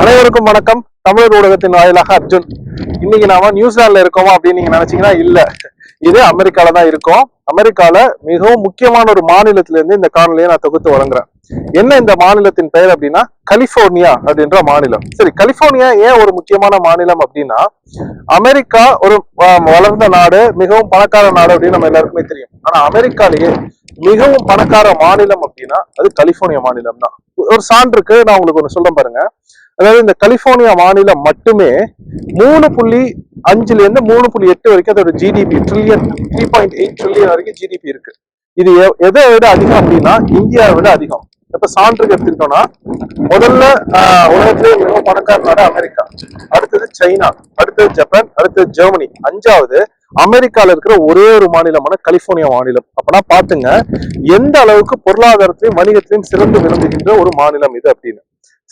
அனைவருக்கும் வணக்கம். தமிழர் ஊடகத்தின் வாயிலாக அர்ஜுன். இன்னைக்கு நாம நியூசிலாந்துல இருக்கோமா அப்படின்னு நீங்க நினைச்சீங்கன்னா இல்ல. இது அமெரிக்கால தான் இருக்கோம். அமெரிக்கால மிகவும் முக்கியமான ஒரு மாநிலத்தில இருந்து இந்த காணொலியை நான் தொகுத்து வழங்குறேன். என்ன இந்த மாநிலத்தின் பெயர் அப்படின்னா? கலிபோர்னியா அப்படின்ற மாநிலம். சரி கலிபோர்னியா ஏன் ஒரு முக்கியமான மாநிலம் அப்படின்னா அமெரிக்கா ஒரு வளர்ந்த நாடு மிகவும் பணக்கார நாடு அப்படின்னு நம்ம எல்லாருக்குமே தெரியும். ஆனா அமெரிக்காலேயே மிகவும் பணக்கார மாநிலம் அப்படின்னா அது கலிபோர்னியா மாநிலம் தான் ஒரு சான்றுக்கு நான் உங்களுக்கு ஒண்ணு சொல்ல பாருங்க. அதாவது இந்த கலிபோர்னியா மாநிலம் மட்டுமே மூணு புள்ளி அஞ்சுல இருந்து மூணு புள்ளி எட்டு வரைக்கும் அதோட GDP trillion three point eight trillion வரைக்கும் ஜிடிபி இருக்கு. இது எதை விட அதிகம் அப்படின்னா இந்தியாவை விட அதிகம். இப்ப சான்றுக்கு எடுத்துக்கிட்டோம்னா முதல்ல ஆஹ், உலகத்திலே மிகவும் பணக்கார நாடு அமெரிக்கா. அடுத்தது சைனா அடுத்தது ஜப்பான் அடுத்தது ஜெர்மனி. அஞ்சாவது அமெரிக்கால இருக்கிற ஒரே ஒரு மாநிலமான கலிபோர்னியா மாநிலம். அப்பனா பாத்துங்க எந்த அளவுக்கு பொருளாதாரத்திலையும் வணிகத்திலையும் சிறந்து விளங்குகின்ற ஒரு மாநிலம் இது அப்படின்னு.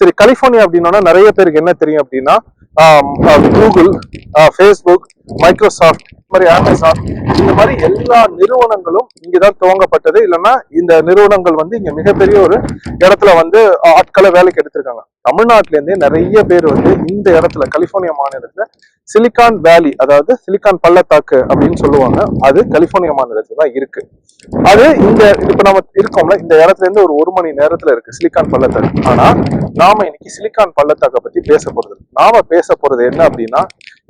சரி கலிபோர்னியா அப்படின்னா நிறைய பேருக்கு என்ன தெரியும் அப்படின்னா கூகுள் ஃபேஸ்புக் மைக்ரோசாஃப்ட் இந்த மாதிரி அமேசான் இந்த மாதிரி எல்லா நிறுவனங்களும் இங்கதான் துவங்கப்பட்டது. இல்லைன்னா இந்த நிறுவனங்கள் வந்து இங்க மிகப்பெரிய ஒரு இடத்துல வந்து ஆட்களை வேலைக்கு எடுத்திருக்காங்க. தமிழ்நாட்டிலேருந்தே நிறைய பேர் வந்து இந்த இடத்துல கலிபோர்னியா மாநிலத்துல சிலிகான் வேலி அதாவது சிலிகான் பள்ளத்தாக்கு அப்படின்னு சொல்லுவாங்க. அது கலிபோர்னியா மாநிலத்துல தான் இருக்கு. அது இந்த இப்ப நம்ம இருக்கோம்ல இந்த இடத்துல இருந்து ஒரு ஒரு மணி நேரத்துல இருக்கு சிலிகான் பள்ளத்தாக்கு. ஆனா நாம இன்னைக்கு சிலிகான் பள்ளத்தாக்கை பத்தி பேச போறது நாம பேச போறது என்ன அப்படின்னா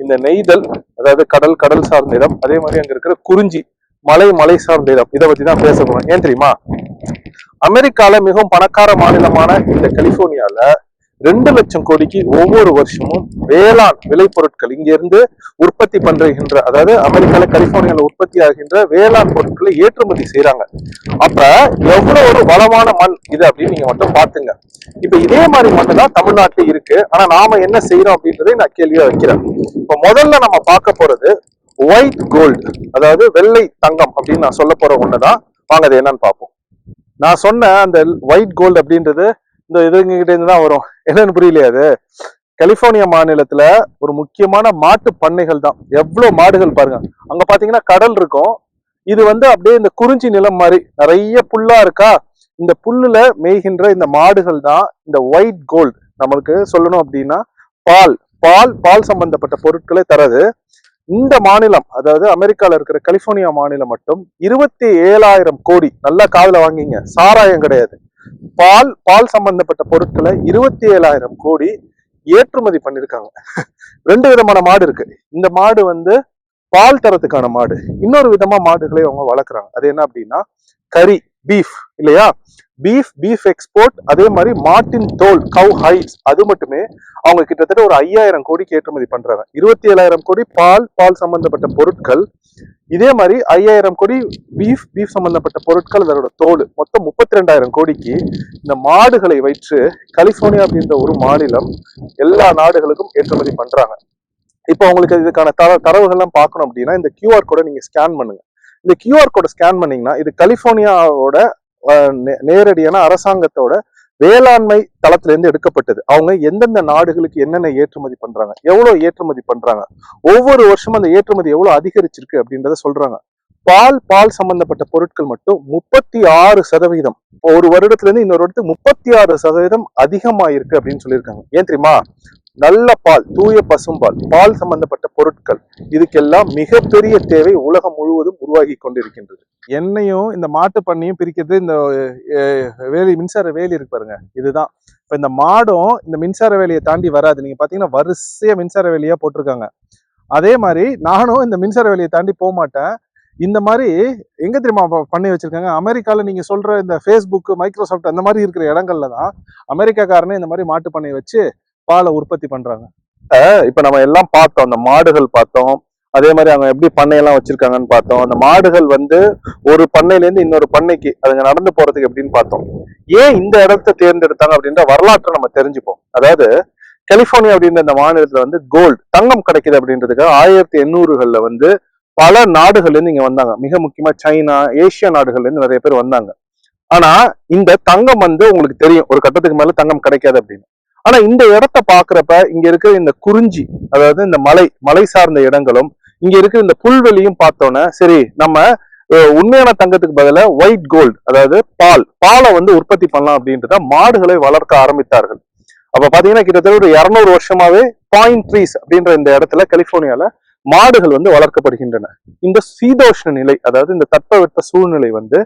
இந்த நெய்தல் அதாவது கடல் கடல் சார்ந்த இடம் அதே மாதிரி அங்க இருக்கிற குறிஞ்சி மலை மலை சார்ந்த இடம் இதை பத்தி தான் பேச போறோம். ஏன் தெரியுமா? அமெரிக்கால மிகவும் பணக்கார மாநிலமான இந்த கலிபோர்னியால ரெண்டு லட்சம் கோடிக்கு ஒவ்வொரு வருஷமும் வேளாண் விளைபொருட்கள் இங்கிருந்து உற்பத்தி பண்றகின்ற அதாவது அமெரிக்கால கலிபோர்னியால உற்பத்தி ஆகின்ற வேளாண் பொருட்களை ஏற்றுமதி செய்யறாங்க அப்ப எவ்வளவு ஒரு வளமான மண் இது அப்படின்னு நீங்க மட்டும் பாத்துங்க இப்ப இதே மாதிரி மண்ணு தான் தமிழ்நாட்டுல இருக்கு. ஆனா நாம என்ன செய்யறோம் அப்படின்றதை நான் கேள்வியா வைக்கிறேன். இப்ப முதல்ல நம்ம பார்க்க போறது ஒயிட் கோல்டு அதாவது வெள்ளை தங்கம் அப்படின்னு நான் சொல்ல போற ஒண்ணுதான். வாங்க அது என்னன்னு பார்ப்போம். நான் சொன்ன அந்த ஒயிட் கோல்டு அப்படின்றது இந்த இதுங்க கிட்ட இருந்து தான் வரும். என்னன்னு புரியலையா அது? கலிபோர்னியா மாநிலத்துல ஒரு முக்கியமான மாட்டு பண்ணைகள் தான். எவ்வளவு மாடுகள் பாருங்க. அங்க பாத்தீங்கன்னா கடல் இருக்கும். இது வந்து அப்படியே இந்த குறிஞ்சி நிலம் மாதிரி நிறைய புல்லா இருக்கா? இந்த புல்லுல மேய்கின்ற இந்த மாடுகள் தான் இந்த ஒயிட் கோல்டு நம்மளுக்கு சொல்லணும் அப்படின்னா பால். பால் பால் சம்பந்தப்பட்ட பொருட்களை தரது இந்த மாநிலம் அதாவது அமெரிக்கால இருக்கிற கலிபோர்னியா மாநிலம் மட்டும் இருபத்தி ஏழாயிரம் கோடி. நல்லா காதல வாங்கிங்க. சாராயம் கிடையாது. பால் பால் சம்பந்தப்பட்ட பொருட்களை இருபத்தி ஏழாயிரம் கோடி ஏற்றுமதி பண்ணிருக்காங்க. ரெண்டு விதமான மாடு இருக்கு. இந்த மாடு வந்து பால் தரத்துக்கான மாடு. இன்னொரு விதமா மாடுகளை அவங்க வளர்க்குறாங்க. அது என்ன அப்படின்னா கறி பீஃப் இல்லையா? பீஃப் பீஃப் எக்ஸ்போர்ட் அதே மாதிரி மாட்டின் தோல் கவ் ஹைட்ஸ் அது மட்டுமே அவங்க கிட்டத்தட்ட ஒரு ஐயாயிரம் கோடிக்கு ஏற்றுமதி பண்றாங்க. இருபத்தி ஏழாயிரம் கோடி பால் பால் சம்பந்தப்பட்ட பொருட்கள். இதே மாதிரி ஐயாயிரம் கோடி பீஃப் பீஃப் சம்பந்தப்பட்ட பொருட்கள் அதோட தோல். மொத்தம் முப்பத்தி ரெண்டாயிரம் கோடிக்கு இந்த மாடுகளை வைத்து கலிபோர்னியா அப்படின்ற ஒரு மாநிலம் எல்லா நாடுகளுக்கும் ஏற்றுமதி பண்றாங்க. இப்போ உங்களுக்கு இதுக்கான தர தரவுகள்லாம் பார்க்கணும் அப்படின்னா இந்த கியூஆர் கோடை நீங்க ஸ்கேன் பண்ணுங்க. இந்த கியூஆர் கோடை ஸ்கேன் பண்ணீங்கன்னா இது கலிபோர்னியாவோட நேரடியான அரசாங்கத்தோட வேளாண்மை தளத்துல இருந்து எடுக்கப்பட்டது. அவங்க எந்தெந்த நாடுகளுக்கு என்னென்ன ஏற்றுமதி பண்றாங்க? எவ்வளவு ஏற்றுமதி பண்றாங்க? ஒவ்வொரு வருஷமும் அந்த ஏற்றுமதி எவ்வளவு அதிகரிச்சிருக்கு அப்படின்றத சொல்றாங்க. பால் பால் சம்பந்தப்பட்ட பொருட்கள் மட்டும் முப்பத்தி ஆறு சதவீதம். ஒரு வருடத்துல இருந்து இன்னொரு வருடத்துக்கு முப்பத்தி ஆறு சதவீதம் அதிகமாயிருக்கு அப்படின்னு சொல்லியிருக்காங்க. ஏன் தெரியுமா? நல்ல பால் தூய பசும்பால் பால் சம்பந்தப்பட்ட பொருட்கள். இதுக்கெல்லாம் மிகப்பெரிய தேவை உலகம் முழுவதும் உருவாகி கொண்டிருக்கின்றது. எண்ணெயும் இந்த மாட்டு பண்ணையும் பிரிக்கிறது இந்த வேலி மின்சார வேலி இருக்கு பாருங்க. இதுதான். இப்ப இந்த மாடும் இந்த மின்சார வேலையை தாண்டி வராது. நீங்க பாத்தீங்கன்னா வரிசையா மின்சார வேலியா போட்டிருக்காங்க. அதே மாதிரி நானும் இந்த மின்சார வேலையை தாண்டி போக மாட்டேன். இந்த மாதிரி எங்க தெரியுமா பண்ணி வச்சிருக்காங்க? அமெரிக்கால நீங்க சொல்ற இந்த ஃபேஸ்புக் மைக்ரோசாஃப்ட் அந்த மாதிரி இருக்கிற இடங்கள்ல தான் அமெரிக்காக்காரனே இந்த மாதிரி மாட்டு பண்ணை வச்சு பாலை உற்பத்தி பண்றாங்க. இப்ப நம்ம எல்லாம் பார்த்தோம் அந்த மாடுகள் பார்த்தோம். அதே மாதிரி அவங்க எப்படி பண்ணையெல்லாம் வச்சிருக்காங்கன்னு பார்த்தோம். அந்த மாடுகள் வந்து ஒரு பண்ணையில இருந்து இன்னொரு பண்ணைக்கு அதுங்க நடந்து போறதுக்கு எப்படின்னு பார்த்தோம். ஏன் இந்த இடத்த தேர்ந்தெடுத்தாங்க அப்படின்ற வரலாற்றை நம்ம தெரிஞ்சுப்போம். அதாவது கலிபோர்னியா அப்படின்ற இந்த மாநிலத்துல வந்து கோல்டு தங்கம் கிடைக்குது அப்படின்றதுக்காக ஆயிரத்தி எண்ணூறுகள்ல வந்து பல நாடுகள்ல இருந்து இங்க வந்தாங்க. மிக முக்கியமா சைனா ஏசியா நாடுகள்ல இருந்து நிறைய பேர் வந்தாங்க. ஆனா இந்த தங்கம் வந்து உங்களுக்கு தெரியும். ஒரு கட்டத்துக்கு மேல தங்கம் கிடைக்காது அப்படின்னு. ஆனா இந்த இடத்த பாக்குறப்ப இங்க இருக்கிற இந்த குறிஞ்சி அதாவது இந்த மலை மலை சார்ந்த இடங்களும் இங்க இருக்கிற இந்த புல்வெளியும் பார்த்தோன்னே சரி நம்ம உண்மையான தங்கத்துக்கு பதிலா ஒயிட் கோல்டு அதாவது பால் பாலை வந்து உற்பத்தி பண்ணலாம் அப்படின்றத மாடுகளை வளர்க்க ஆரம்பித்தார்கள். அப்ப பாத்தீங்கன்னா கிட்டத்தட்ட ஒரு இருநூறு வருஷமாவே பாயிண்ட் ட்ரீஸ் அப்படின்ற இந்த இடத்துல கலிபோர்னியால மாடுகள் வந்து வளர்க்கப்படுகின்றன. இந்த சீதோஷ்ண நிலை அதாவது இந்த தட்பவெட்ப சூழ்நிலை வந்து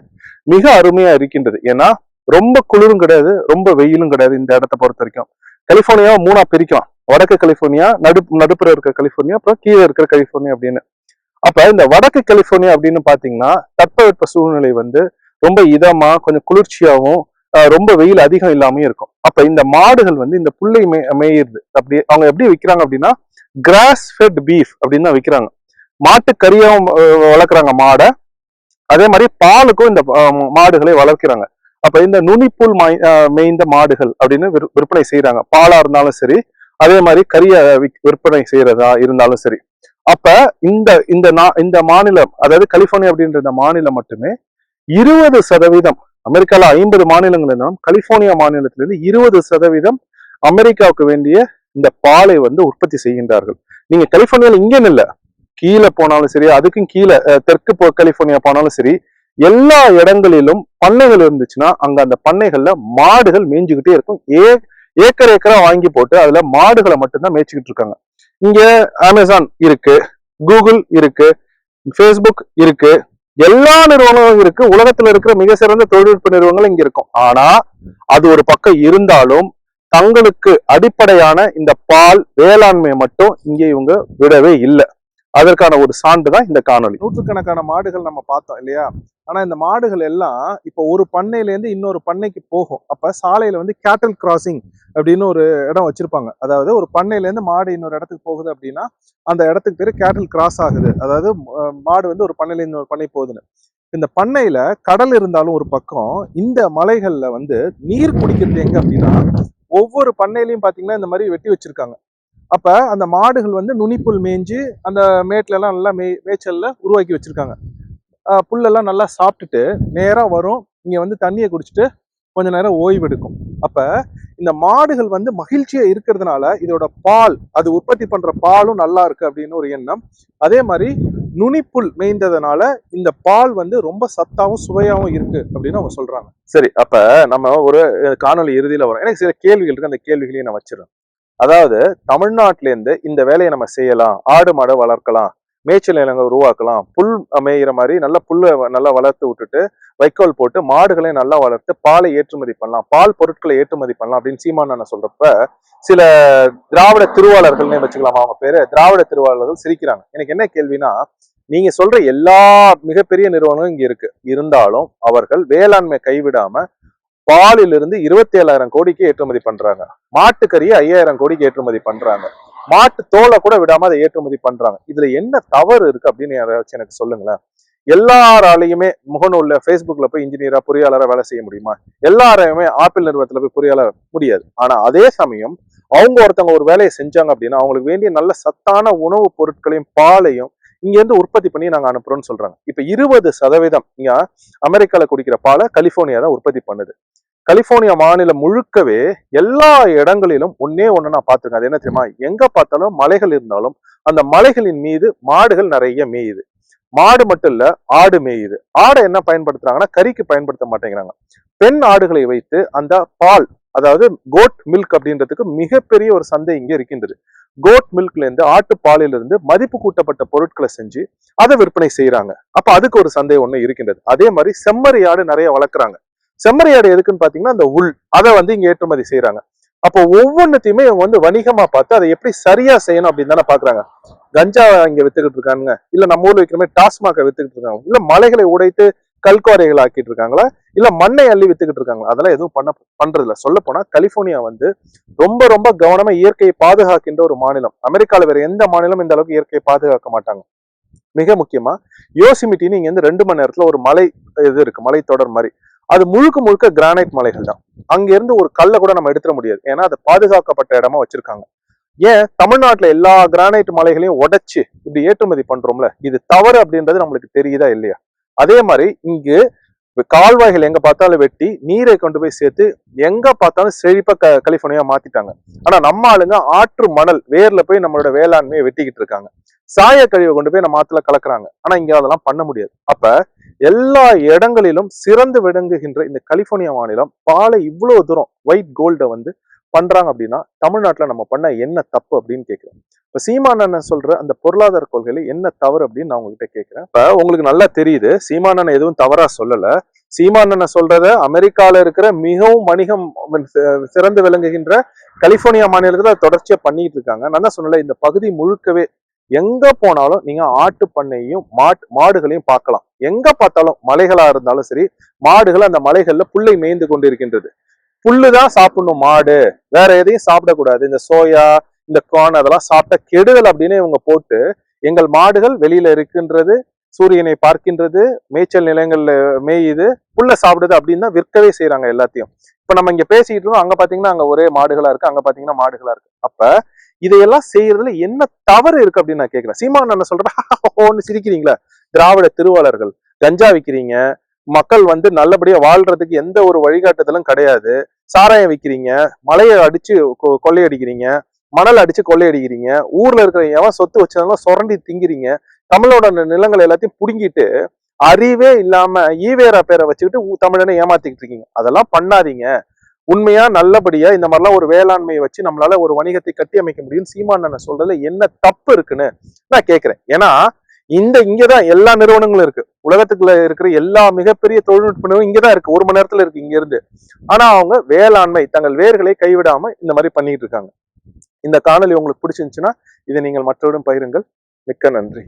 மிக அருமையா இருக்கின்றது. ஏன்னா ரொம்ப குளிரும் கிடையாது ரொம்ப வெயிலும் கிடையாது இந்த இடத்த பொறுத்த வரைக்கும். கலிஃபோர்னியாவை மூணா பிரிக்கலாம். வடக்கு கலிபோர்னியா நடு நடுப்புற இருக்கிற கலிபோர்னியா அப்புறம் கீழே இருக்கிற கலிபோர்னியா அப்படின்னு. அப்ப இந்த வடக்கு கலிபோர்னியா அப்படின்னு பாத்தீங்கன்னா தட்பவெட்ப சூழ்நிலை வந்து ரொம்ப இதமா கொஞ்சம் குளிர்ச்சியாகவும் ரொம்ப வெயில் அதிகம் இல்லாமையும் இருக்கும். அப்ப இந்த மாடுகள் வந்து இந்த புல்லை மே மேயிறது. அப்படி அவங்க எப்படி விற்கிறாங்க அப்படின்னா கிராஸ் ஃபெட் பீஃப் அப்படின்னு தான் விற்கிறாங்க மாட்டு கறியாவும் வளர்க்குறாங்க மாடை. அதே மாதிரி பாலுக்கும் இந்த மாடுகளை வளர்க்கிறாங்க. அப்ப இந்த நுனிப்புல் மாய் மேய்ந்த மாடுகள் அப்படின்னு விற்- விற்பனை செய்யறாங்க பாலா இருந்தாலும் சரி அதே மாதிரி கரிய விற்பனை செய்யறதா இருந்தாலும் சரி. அப்ப இந்த இந்த இந்த மாநிலம் அதாவது கலிபோர்னியா அப்படின்ற இந்த மாநிலம் மட்டுமே இருபது சதவீதம் அமெரிக்கால ஐம்பது மாநிலங்கள் இருந்தாலும் கலிபோர்னியா மாநிலத்திலிருந்து இருபது சதவீதம் அமெரிக்காவுக்கு வேண்டிய இந்த பாலை வந்து உற்பத்தி செய்கின்றார்கள். நீங்க கலிபோர்னியால இங்கேன்னு இல்லை. கீழே போனாலும் சரி அதுக்கும் கீழே தெற்கு போ கலிபோர்னியா போனாலும் சரி எல்லா இடங்களிலும் பண்ணைகள் இருந்துச்சுன்னா அங்க அந்த பண்ணைகள்ல மாடுகள் மேய்ஞ்சுக்கிட்டே இருக்கும். ஏ ஏக்கர் ஏக்கரா வாங்கி போட்டு அதுல மாடுகளை மட்டும்தான் மேய்ச்சிக்கிட்டு இருக்காங்க. இங்க அமேசான் இருக்கு கூகுள் இருக்கு ஃபேஸ்புக் இருக்கு எல்லா நிறுவனங்களும் இருக்கு. உலகத்துல இருக்கிற மிக சிறந்த தொழில்நுட்ப நிறுவனங்கள் இங்க இருக்கும். ஆனா அது ஒரு பக்கம் இருந்தாலும் தங்களுக்கு அடிப்படையான இந்த பால் வேளாண்மையை மட்டும் இங்க இவங்க விடவே இல்லை. அதற்கான ஒரு சான்று தான் இந்த காணொளி. நூற்றுக்கணக்கான மாடுகள் நம்ம பார்த்தோம் இல்லையா? ஆனா இந்த மாடுகள் எல்லாம் இப்போ ஒரு பண்ணையில இருந்து இன்னொரு பண்ணைக்கு போகும். அப்ப சாலையில வந்து கேட்டல் கிராசிங் அப்படின்னு ஒரு இடம் வச்சிருப்பாங்க. அதாவது ஒரு பண்ணையில இருந்து மாடு இன்னொரு இடத்துக்கு போகுது அப்படின்னா அந்த இடத்துக்கு பேரு கேட்டல் கிராஸ் ஆகுது. அதாவது மாடு வந்து ஒரு பண்ணையில இன்னொரு பண்ணை போகுதுன்னு. இந்த பண்ணையில கடல் இருந்தாலும் ஒரு பக்கம் இந்த மலைகள்ல வந்து நீர் குடிக்கிறது எங்க அப்படின்னா ஒவ்வொரு பண்ணையிலையும் பாத்தீங்கன்னா இந்த மாதிரி வெட்டி வச்சிருக்காங்க. அப்ப அந்த மாடுகள் வந்து நுனிப்புல் மேய்ஞ்சு அந்த மேட்ல எல்லாம் நல்லா மே மேய்ச்சல்ல உருவாக்கி வச்சிருக்காங்க. புல்லெல்லாம் நல்லா சாப்பிட்டுட்டு நேரா வரும். இங்க வந்து தண்ணியை குடிச்சிட்டு கொஞ்ச நேரம் ஓய்வு எடுக்கும். அப்ப இந்த மாடுகள் வந்து மகிழ்ச்சியா இருக்கிறதுனால இதோட பால் அது உற்பத்தி பண்ற பாலும் நல்லா இருக்கு அப்படின்னு ஒரு எண்ணம். அதே மாதிரி நுனிப்புல் மேய்ந்ததுனால இந்த பால் வந்து ரொம்ப சத்தாவும் சுவையாவும் இருக்கு அப்படின்னு அவங்க சொல்றாங்க. சரி அப்ப நம்ம ஒரு காணொலி காணொளி இறுதியில வரோம். எனக்கு சில கேள்விகள் இருக்கு. அந்த கேள்விகளையும் நான் வச்சிடறேன். அதாவது தமிழ்நாட்டிலேருந்து இந்த வேலையை நம்ம செய்யலாம் ஆடு மாடை வளர்க்கலாம் மேய்ச்சல் நிலங்களை உருவாக்கலாம் புல் மேயிற மாதிரி நல்ல புல்லை நல்லா வளர்த்து விட்டுட்டு வைக்கோல் போட்டு மாடுகளை நல்லா வளர்த்து பாலை ஏற்றுமதி பண்ணலாம் பால் பொருட்களை ஏற்றுமதி பண்ணலாம் அப்படின்னு சீமான் அண்ணன் சொல்றப்ப சில திராவிட திருவாளர்கள்னே வச்சுக்கலாமா அவங்க பேரு திராவிட திருவாளர்கள் சிரிக்கிறாங்க. எனக்கு என்ன கேள்வினா நீங்க சொல்ற எல்லா மிகப்பெரிய நிறுவனங்களும் இங்க இருக்கு. இருந்தாலும் அவர்கள் வேளாண்மை கைவிடாம பாலிலிருந்து இருபத்தி ஏழாயிரம் கோடிக்கு ஏற்றுமதி பண்றாங்க. மாட்டுக்கறியை ஐயாயிரம் கோடிக்கு ஏற்றுமதி பண்றாங்க. மாட்டு தோலை கூட விடாம அதை ஏற்றுமதி பண்றாங்க. இதுல என்ன தவறு இருக்கு அப்படின்னு யாராச்சும் எனக்கு சொல்லுங்களேன். எல்லாராலையுமே முகநூல்ல ஃபேஸ்புக்ல போய் இன்ஜினியரா பொறியாளரா வேலை செய்ய முடியுமா? எல்லாரையுமே ஆப்பிள் நிறுவனத்துல போய் பொறியாளர் முடியாது. ஆனா அதே சமயம் அவங்க ஒருத்தவங்க ஒரு வேலையை செஞ்சாங்க அப்படின்னா அவங்களுக்கு வேண்டிய நல்ல சத்தான உணவுப் பொருட்களையும் பாலையும் இங்க இருந்து உற்பத்தி பண்ணி நாங்க அனுப்புறோம்னு சொல்றாங்க. இப்ப இருபது சதவீதம் இங்க அமெரிக்கால குடிக்கிற பாலை கலிபோர்னியா தான் உற்பத்தி பண்ணுது. கலிபோர்னியா மாநிலம் முழுக்கவே எல்லா இடங்களிலும் ஒன்னே ஒண்ணு நான் பார்த்துருக்கேன். அது என்ன தெரியுமா? எங்க பார்த்தாலும் மலைகள் இருந்தாலும் அந்த மலைகளின் மீது மாடுகள் நிறைய மேயுது. மாடு மட்டும் இல்ல ஆடு மேயுது. ஆடை என்ன பயன்படுத்துறாங்கன்னா கறிக்கு பயன்படுத்த மாட்டேங்கிறாங்க. பெண் ஆடுகளை வைத்து அந்த பால் அதாவது கோட் மில்க் அப்படின்றதுக்கு மிகப்பெரிய ஒரு சந்தை இங்கே இருக்கின்றது. கோட் மில்க்லேருந்து ஆட்டு பாலிலிருந்து மதிப்பு கூட்டப்பட்ட பொருட்களை செஞ்சு அதை விற்பனை செய்கிறாங்க அப்போ அதுக்கு ஒரு சந்தை ஒன்று இருக்கின்றது. அதே மாதிரி செம்மறியாடு நிறைய வளர்க்குறாங்க. செம்மறியாடு எதுக்குன்னு பார்த்தீங்கன்னா அந்த உள் அதை வந்து இங்கே ஏற்றுமதி செய்கிறாங்க அப்போ ஒவ்வொன்றத்தையுமே இவங்க வந்து வணிகமாக பார்த்து அதை எப்படி சரியாக செய்யணும் அப்படின்னு தானே பார்க்குறாங்க கஞ்சா இங்கே வித்துக்கிட்டு இருக்காங்க இல்லை நம்ம ஊரில் வைக்கிற மாதிரி டாஸ்மாக வித்துக்கிட்டு இருக்காங்க. இல்லை மலைகளை உடைத்து கல்குவாரிகள் ஆக்கிட்டு இருக்காங்களா இல்ல மண்ணை அள்ளி வித்துக்கிட்டு இருக்காங்களா அதெல்லாம் எதுவும் பண்ண பண்றது இல்ல சொல்ல போனா கலிபோர்னியா வந்து ரொம்ப ரொம்ப கவனமா இயற்கையை பாதுகாக்கின்ற ஒரு மாநிலம். அமெரிக்கால வேற எந்த மாநிலம் இந்த அளவுக்கு இயற்கையை பாதுகாக்க மாட்டாங்க. மிக முக்கியமா யோசிமிட்டின்னு இங்க இருந்து ரெண்டு மணி நேரத்துல ஒரு மலை இது இருக்கு மலை தொடர் மாதிரி. அது முழுக்க முழுக்க கிரானைட் மலைகள் தான். அங்க இருந்து ஒரு கல்லை கூட நம்ம எடுத்துட முடியாது. ஏன்னா அது பாதுகாக்கப்பட்ட இடமா வச்சிருக்காங்க. ஏன்? தமிழ்நாட்டுல எல்லா கிரானைட் மலைகளையும் உடைச்சு இப்படி ஏற்றுமதி பண்றோம்ல? இது தவறு அப்படின்றது நம்மளுக்கு தெரியுதா இல்லையா? அதே மாதிரி இங்கு கால்வாய்கள் எங்க பார்த்தாலும் வெட்டி நீரை கொண்டு போய் சேர்த்து எங்க பார்த்தாலும் செழிப்பா க கலிபோர்னியா மாத்திட்டாங்க. ஆனா நம்ம ஆளுங்க ஆற்று மணல் வேர்ல போய் நம்மளோட வேளாண்மையை வெட்டிக்கிட்டு இருக்காங்க. சாய கழிவை கொண்டு போய் நம்ம ஆத்துல கலக்குறாங்க. ஆனா இங்க அதெல்லாம் பண்ண முடியாது. அப்ப எல்லா இடங்களிலும் சிறந்து விளங்குகின்ற இந்த கலிபோர்னியா மாநிலம் பாலை இவ்வளவு தூரம் ஒயிட் கோல்டை வந்து பண்றாங்க அப்படின்னா தமிழ்நாட்டில் நம்ம பண்ண என்ன தப்பு அப்படின்னு கேட்கிறேன். இப்போ சீமானண்ணன் சொல்ற அந்த பொருளாதார கொள்கையில என்ன தவறு அப்படின்னு நான் உங்ககிட்ட கேட்கிறேன். இப்போ உங்களுக்கு நல்லா தெரியுது சீமானண்ணன் எதுவும் தவறா சொல்லல. சீமானண்ணன் சொல்றத அமெரிக்கால இருக்கிற மிகவும் வணிகம் சிறந்து விளங்குகின்ற கலிபோர்னியா மாநிலத்தில் தொடர்ச்சியா பண்ணிட்டு இருக்காங்க. நான் தான் சொன்னல இந்த பகுதி முழுக்கவே எங்க போனாலும் நீங்க ஆட்டு பண்ணையும் மாட் மாடுகளையும் பார்க்கலாம். எங்க பார்த்தாலும் மலைகளா இருந்தாலும் சரி மாடுகள் அந்த மலைகள்ல புல்லை மேய்ந்து கொண்டிருக்கின்றது. புல்லு தான் சாப்பிடணும் மாடு. வேற எதையும் சாப்பிடக்கூடாது. இந்த சோயா இந்த கார்ன் அதெல்லாம் சாப்பிட்ட கெடுதல் அப்படின்னு இவங்க போட்டு எங்கள் மாடுகள் வெளியில இருக்கின்றது சூரியனை பார்க்கின்றது மேய்ச்சல் நிலங்கள்ல மேயுது புல்ல சாப்பிடுது அப்படின்னு தான் விற்கவே செய்யறாங்க எல்லாத்தையும். இப்ப நம்ம இங்க பேசிக்கிட்டு இருக்கோம் அங்க பாத்தீங்கன்னா அங்க ஒரே மாடுகளா இருக்கு அங்க பாத்தீங்கன்னா மாடுகளா இருக்கு. அப்ப இதையெல்லாம் செய்யறதுல என்ன தவறு இருக்கு அப்படின்னு நான் கேட்கிறேன். சீமான் என்ன சொல்றேன் ஓன்னு சிரிக்கிறீங்களா. திராவிட திருவாளர்கள் கஞ்சா விற்கிறீங்க மக்கள் வந்து நல்லபடியா வாழ்றதுக்கு எந்த ஒரு வழிகாட்டுதலும் கிடையாது. சாராயம் விற்கிறீங்க மலையை அடிச்சு கொ- கொள்ளையடிக்கிறீங்க மணல் அடிச்சு கொள்ளையடிக்கிறீங்க ஊர்ல இருக்கிற எவன் சொத்து வச்சதெல்லாம் சுரண்டி திங்கிறீங்க தமிழோட நிலங்கள் எல்லாத்தையும் புடுங்கிட்டு அறிவே இல்லாம ஈவேரா பேரை வச்சுக்கிட்டு தமிழனை ஏமாத்திக்கிட்டு இருக்கீங்க. அதெல்லாம் பண்ணாதீங்க. உண்மையா நல்லபடியா இந்த மாதிரிலாம் ஒரு வேளாண்மையை வச்சு நம்மளால ஒரு வணிகத்தை கட்டி அமைக்க முடியும் சீமான் சொல்றதுல என்ன தப்பு இருக்குன்னு நான் கேட்கிறேன். ஏன்னா இந்த இங்கதான் எல்லா நிறுவனங்களும் இருக்கு. உலகத்துக்குள்ள இருக்கிற எல்லா மிகப்பெரிய தொழில்நுட்ப நிறுவனம் இங்கதான் இருக்கு. ஒரு மணி நேரத்துல இருக்கு இங்க இருந்து ஆனா அவங்க வேளாண்மை தங்கள் வேர்களை கைவிடாம இந்த மாதிரி பண்ணிட்டு இருக்காங்க. இந்த காணொலி உங்களுக்கு பிடிச்சிருந்துச்சுன்னா இதை நீங்கள் மற்றவரிடம் பகிருங்கள். மிக்க நன்றி.